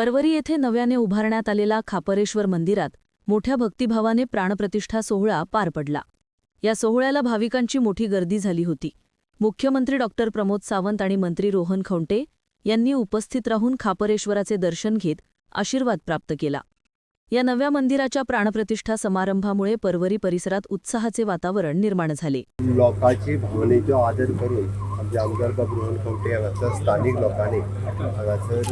परवरी येथे नव्याने उभारण्यात आलेला खापरेश्वर मंदिरात मोठ्या भक्तिभावाने प्राणप्रतिष्ठा सोहळा पार पडला. या सोहळ्याला भाविकांची मोठी गर्दी झाली होती. मुख्यमंत्री डॉक्टर प्रमोद सावंत आणि मंत्री रोहन खोंटे यांनी उपस्थित राहून खापरेश्वराचे दर्शन घेत आशीर्वाद प्राप्त केला. या नव्या मंदिराच्या प्राणप्रतिष्ठा समारंभामुळे परवरी परिसरात उत्साहाचे वातावरण निर्माण झाले. लोकांची भावनेचा आदर करून आमचे आमदार बाब रोहन खंवटे हांगासर स्थानीक लोकांनी हांगासर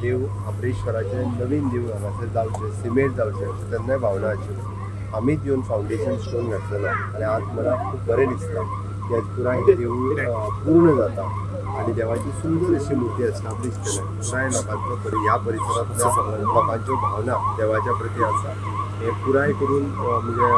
देव खापरेश्वराचे नवीन देव हांगासर जावचे सिमेंट जावचे तेन्नाय भावना आशिल्ली आमीच येवन फावंडेशन स्टोन घातलेलो. आनी आज मला खूब बरें दिसता की आज पुराय देवूळ पूर्ण जाता आणि देवाची सुंदर अशी मूर्ती एस्टाब्लीश केल्या पुराय लोकांचो परि ह्या परिसरांतल्या लोकांच्यो भावना देवाच्या प्रती आसा हे पुराय करून म्हणजे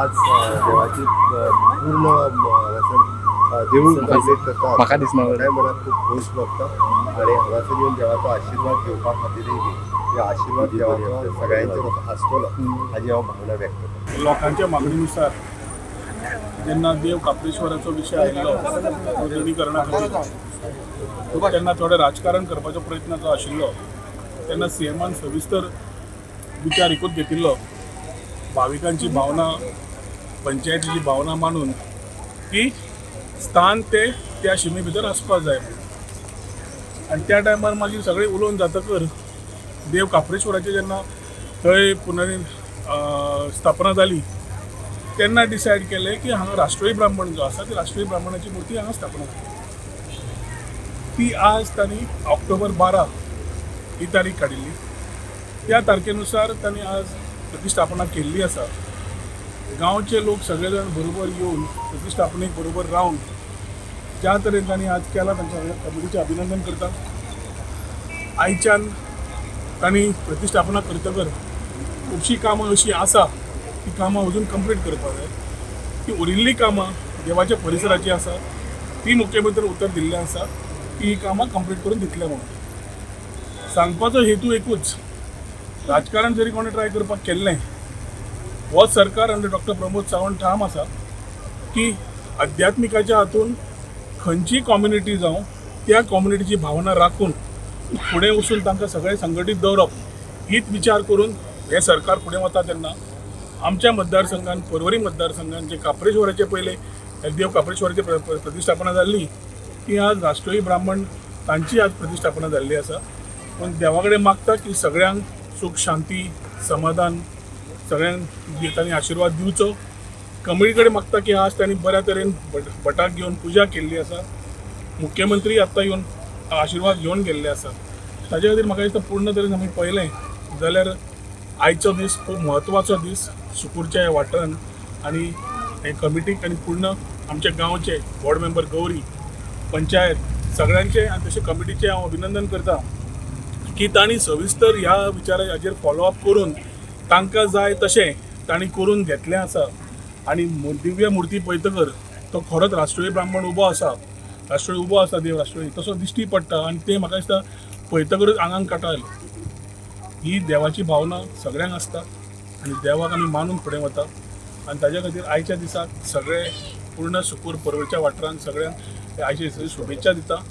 आज देवाची पूर्ण हांगासर करता म्हाका दिसना बरें. सगळ्या मनात खूप खोस भोगता आणि हांगासर येवन देवाचो आशिर्वाद घेवपा खातीरय बी हे आशिर्वाद देवाचो सगळ्यांचेर आसतलो हाची हांव भावना व्यक्त करता. लोकांच्या मागणीनुसार जेन्ना देव काप्रेश्वराचो विशय आयिल्लो नूतनीकरणा खातीर तेन्ना थोडें राजकारण करपाचो प्रयत्न जो आशिल्लो. तेन्ना सीएमान सविस्तर विचार एकूच घेतिल्लो. भाविकांची भावना पंचायतीची भावना मानून की स्थान ते त्या शिमे भितर आसपाक जाय. आनी त्या टायमार मागीर सगळें उलोवन जातकर देव काप्रेश्वराचे जेन्ना थंय पुनरी स्थापना जाली तेन्ना डिसायड केलें की हांगा राष्ट्रीय ब्राह्मण जो आसा ती राष्ट्रीय ब्राह्मणाची मुर्ती हांगा स्थापना केली ती आज तांणी ऑक्टोबर बारा ही तारीख काडिल्ली त्या तारखेनुसार तांणी आज प्रतिस्थापना केल्ली आसा गांवचे लोक सगळे जाण बरोबर येवन प्रतिष्ठापनेक बरोबर रावन ज्या तरेन तांणी आज केला तांच्या सगळ्या कमिटीचें अभिनंदन करता आयच्यान तांणी प्रतिष्ठापना करतकर खुबशीं कामां अशीं आसा ती कामां अजून कंप्लीट करपाक जाय ती उरिल्लीं कामां देवाच्या परिसराची आसा ती मुख्यमंत्री उतर दिल्लें आसा ती ही कामां कंप्लीट करून दितले म्हणून. सांगपाचो हेतू एकूच राजकारण जरी कोणें ट्राय करपाक केल्लें हो सरकार आनी डॉक्टर प्रमोद सावंत ठाम आसा की अध्यात्मिकाच्या हातून खंयची कॉम्युनिटी जावं त्या कॉम्युनिटीची भावना राखून फुडें वचून तांकां सगळें संघटीत दवरप हीच विचार करून हे सरकार फुडें वता तेन्ना आमच्या मतदारसंघान परवरी मतदारसंघान जे काप्रेश्वराचे पयले देव काप्रेश्वराची प्रतिष्ठापना प्रतिश्ठापना जाल्ली ती आज राष्ट्रीय ब्राह्मण तांची आज प्रतिश्ठापना जाल्ली आसा पण देवा कडेन मागता की सगळ्यांक सुख शांती समाधान सगळ्यांक तांणी आशिर्वाद दिवचो कमिटी कडेन मागता की आज तांणी बऱ्या तरेन भट- भटाक घेवन पुजा केल्ली आसा मुख्यमंत्री आत्तां येवन आशिर्वाद घेवन गेल्ले आसा ताज्या खातीर म्हाका दिसता पूर्ण तरेन आमी पळयलें जाल्यार आयचो दीस खूब म्हत्वाचो दीस सुकूरच्या ह्या वाठारान. आनी हे कमिटीक आनी पूर्ण आमचे गांवचे वॉर्ड मेंबर गौरी पंचायत सगळ्यांचे आनी तशें कमिटीचे हांव अभिनंदन करता की तांणी सविस्तर ह्या विचारा हाजेर फॉलोअप करून तांकां जाय तशें तांणी करून घेतलें आसा. आनी दिव्य मुर्ती पळयतकर तो खरोच राष्ट्रीय ब्राह्मण उबो आसा. राष्ट्रीय उबो आसा देव राष्ट्रीय तसो दिश्टी पडटा आनी तें म्हाका दिसता पळयतकच आंगांक काटा ही देवाची भावना सगळ्यांक आसता. आनी देवाक आमी मानून फुडें वता. आनी ताज्या खातीर आयच्या दिसाक सगळे पूर्ण सुकूर परवेच्या वाठारांत सगळ्यांक आयच्या दिसाची शुभेच्छा दिता.